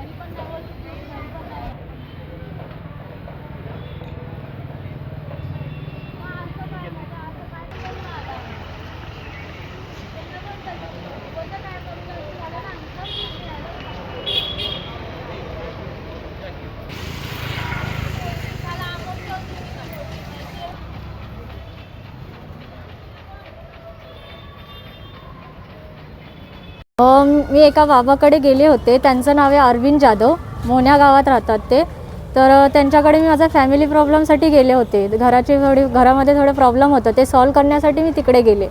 अ, मी एका बाबाकडे गेले होते. त्यांचं नाव आहे अरविंद जाधव. मोन्या गावात राहतात ते. तर त्यांच्याकडे मी माझ्या फॅमिली प्रॉब्लेमसाठी गेले होते. घराचे थोडी घरामध्ये थोडे प्रॉब्लेम होतं. ते सॉल्व करण्यासाठी मी तिकडे गेले.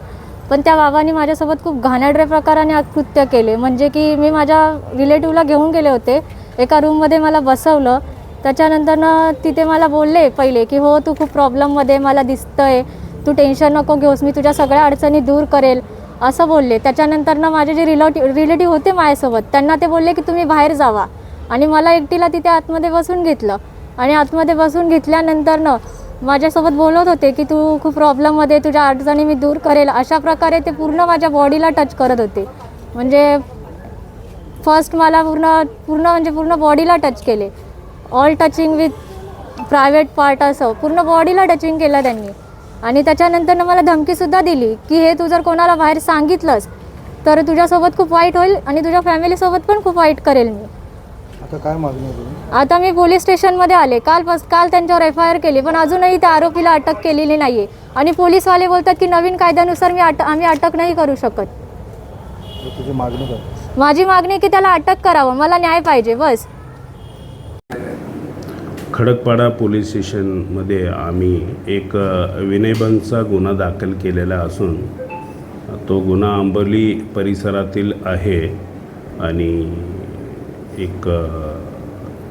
पण त्या बाबांनी माझ्यासोबत खूप घाणेरड्या प्रकाराने कृत्य केले. म्हणजे की मी माझ्या रिलेटिव्हला घेऊन गेले होते. एका रूममध्ये मला बसवलं. त्याच्यानंतर तिथे मला बोलले पहिले की हो तू खूप प्रॉब्लेममध्ये मला दिसतं आहे तू टेन्शन नको घेऊस. मी तुझ्या सगळ्या अडचणी दूर करेल. असं बोलले. त्याच्यानंतरनं माझे जे रिलेटिव्ह रिलेटिव्ह होते माझ्यासोबत त्यांना ते बोलले की तुम्ही बाहेर जावा. आणि मला एकटीला तिथे आतमध्ये बसून घेतलं. आणि आतमध्ये बसून घेतल्यानंतरनं माझ्यासोबत बोलत होते की तू खूप प्रॉब्लेममध्ये तुझ्या अडचणी मी दूर करेल. अशा प्रकारे ते पूर्ण माझ्या बॉडीला टच करत होते. म्हणजे फर्स्ट मला पूर्ण पूर्ण म्हणजे पूर्ण बॉडीला टच केले. All touching with private part असं. पूर्ण बॉडीला टचिंग केलं त्यांनी. आणि त्याच्यानंतर मला धमकीसुद्धा दिली की हे तू जर कोणाला बाहेर सांगितलंस तर तुझ्यासोबत खूप वाईट होईल आणि तुझ्या फॅमिलीसोबत पण खूप वाईट करेल मी. आता काय मागणी आता मी पोलीस स्टेशनमध्ये आले. काल पस काल त्यांच्यावर एफ आय आर केली पण अजूनही त्या आरोपीला अटक केलेली नाही आहे आणि पोलीसवाले बोलतात की नवीन कायद्यानुसार मी अट आम्ही अटक नाही करू शकत. तुझी मागणी काय? माझी मागणी आहे की त्याला अटक करावं. मला न्याय पाहिजे बस. खडकपाडा पोलीस स्टेशनमध्ये आम्ही एक विनयभंगचा गुन्हा दाखल केलेला असून तो गुन्हा आंबोली परिसरातील आहे आणि एक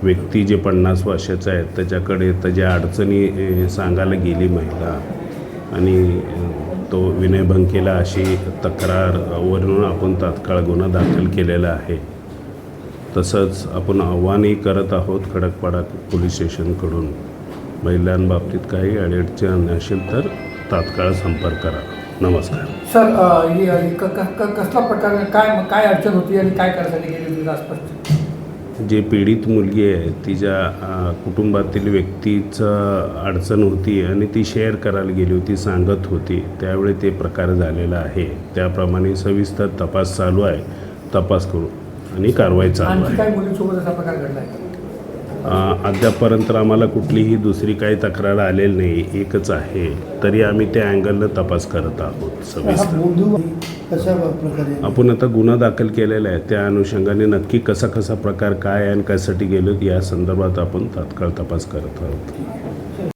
व्यक्ती जे पन्नास वर्षाचा आहे त्याच्याकडे त्याच्या अडचणी सांगायला गेली महिला आणि तो विनयभंग केला अशी तक्रारवरून आपण तात्काळ गुन्हा दाखल केलेला आहे. तसंच आपण आव्हानही करत आहोत खडकपाडा पोलीस स्टेशनकडून. महिलांबाबतीत काही अडचण असेल तर तात्काळ संपर्क करा. नमस्कार. सर अ, ही क- क- क- कसला प्रकार काय काय अडचण होती आणि काय करायसाठी गेली होती जरा स्पष्ट? जे पीडित मुलगी आहे तिच्या अ, कुटुंबातील व्यक्तीचं अडचण होती आणि ती शेअर करायला गेली होती सांगत होती. त्यावेळी ते प्रकार झालेला आहे. त्याप्रमाणे सविस्तर तपास चालू आहे. तपास करू. आणि कारवाई चालू आहे. काही मुलींसोबत असा प्रकार घडला आहे अ, अद्यापपर्यंत आम्हाला कुठलीही दुसरी काही तक्रार आलेली नाही एकच आहे. तरी आम्ही त्या अँगलनं तपास करत आहोत सविस्तर. आपण आता गुन्हा दाखल केलेला आहे त्या अनुषंगाने नक्की कसा कसा प्रकार काय आणि कशासाठी गेलो या संदर्भात आपण तात्काळ तपास करत आहोत.